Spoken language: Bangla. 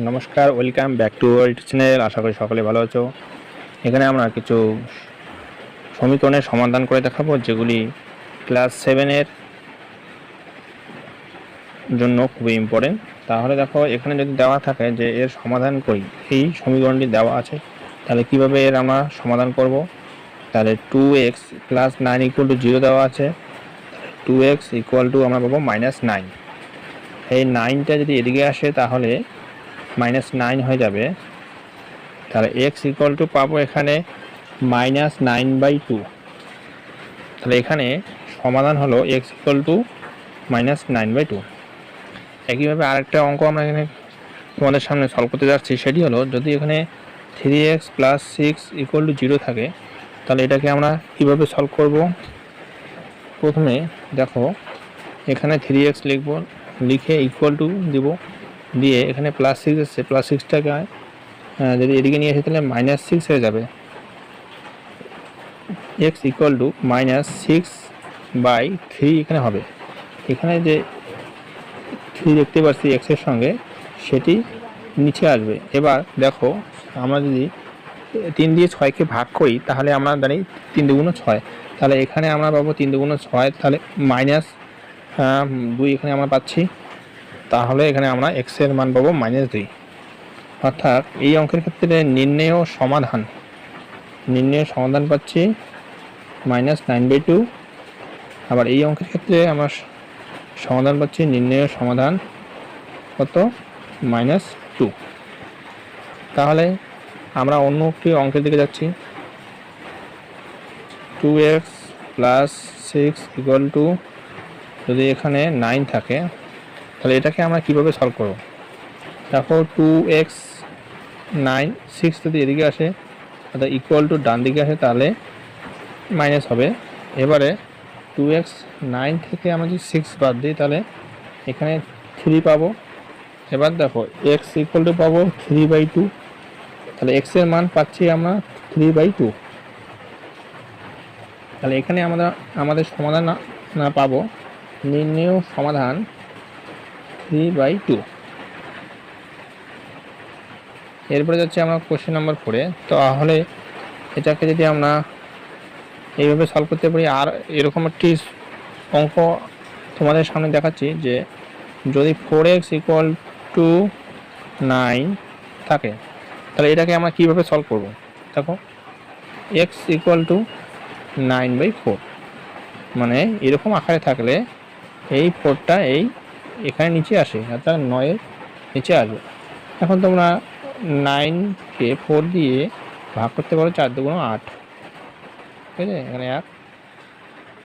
নমস্কার welcome back to world channel আশা করি সকলে ভালো আছো। এখানে আমরা কিছু সমীকরণের সমাধান করে দেখাবো, যেগুলি ক্লাস সেভেনের জন্য খুবই ইম্পর্টেন্ট তাহলে দেখো, এখানে যদি দেওয়া থাকে যে এর সমাধান করি এই সমীকরণটি দেওয়া আছে, তাহলে কীভাবে এর আমরা সমাধান করব? তাহলে two x plus nine equal to zero দেওয়া আছে টু এক্স ইকুয়াল টু আমরা পাবো মাইনাস নাইন এই নাইনটা যদি এদিকে আসে, তাহলে মাইনাস নাইন হয়ে যাবে। তাহলে এক্স ইকুয়াল টু পাবো এখানে মাইনাস নাইন বাই টু। তাহলে এখানে সমাধান হলো x equal to minus nine by two. একইভাবে আরেকটা অঙ্ক আমরা এখানে তোমাদের সামনে সলভ করতে যাচ্ছি, সেটি হলো যদি এখানে three x plus six equal to zero থাকে, তাহলে এটাকে আমরা কীভাবে সলভ করব? প্রথমে দেখো, এখানে থ্রি এক্স লিখব, লিখে ইকুয়াল টু দিব। দিয়ে এখানে প্লাস সিক্স এসছে। প্লাস সিক্সটাকে যদি এদিকে নিয়ে আসে তাহলে মাইনাস সিক্স হয়ে যাবে। X equal to minus six by three এখানে হবে। এখানে যে থ্রি দেখতে পাচ্ছি এক্সের সঙ্গে, সেটি নিচে আসবে। এবার দেখো, আমরা যদি তিন দিয়ে ছয়কে ভাগ করি, তাহলে আমরা জানি তিন দুগুণ ছয়। তাহলে এখানে আমরা পাবো তিন দুগুণ ছয়, তাহলে মাইনাস দুই এখানে আমরা পাচ্ছি। তাহলে এখানে আমরা এক্সের মান পাবো মাইনাস দুই। অর্থাৎ এই অঙ্কের ক্ষেত্রে নির্ণেয় সমাধান। নির্ণেয় সমাধান পাচ্ছি মাইনাস নাইন বাই টু আবার এই অঙ্কের ক্ষেত্রে আমরা সমাধান পাচ্ছি নির্ণেয় সমাধান। কত? মাইনাস টু তাহলে আমরা অন্য একটি অঙ্কের দিকে যাচ্ছি। Two x plus six equal to যদি এখানে নাইন থাকে তাহলে এটাকে আমরা কীভাবে সলভ করব? দেখো টু এক্স নাইন সিক্স যদি এদিকে আসে অর্থাৎ ইকুয়াল টু ডান দিকে আসে, তাহলে মাইনাস হবে। এবারে টু এক্স নাইন থেকে আমরা যদি সিক্স বাদ দিই, তাহলে এখানে থ্রি পাবো। এবার দেখো এক্স ইকুয়াল টু পাবো থ্রি বাই টু তাহলে এক্সের মান পাচ্ছি আমরা থ্রি বাই টু তাহলে এখানে আমরা, আমাদের সমাধান না- না পাবো। নির্ণেয় সমাধান থ্রি বাই টু এরপরে যাচ্ছে আমরা কোশ্চেন নাম্বার ফোরে তাহলে এটাকে যদি আমরা এইভাবে সলভ করতে পারি, আর এরকম একটি অঙ্ক তোমাদের সামনে দেখাচ্ছি যে যদি four x equal to nine থাকে, তাহলে এটাকে আমরা কীভাবে সলভ করব? দেখো x equal to nine by four মানে এরকম আকারে থাকলে এই ফোরটা এই এখানে নিচে আসে অর্থাৎ নয়ের নিচে আসবে। এখন তোমরা নাইনকে ফোর দিয়ে ভাগ করতে পারো, চার দুগুণ আট। ঠিক আছে? এখানে এক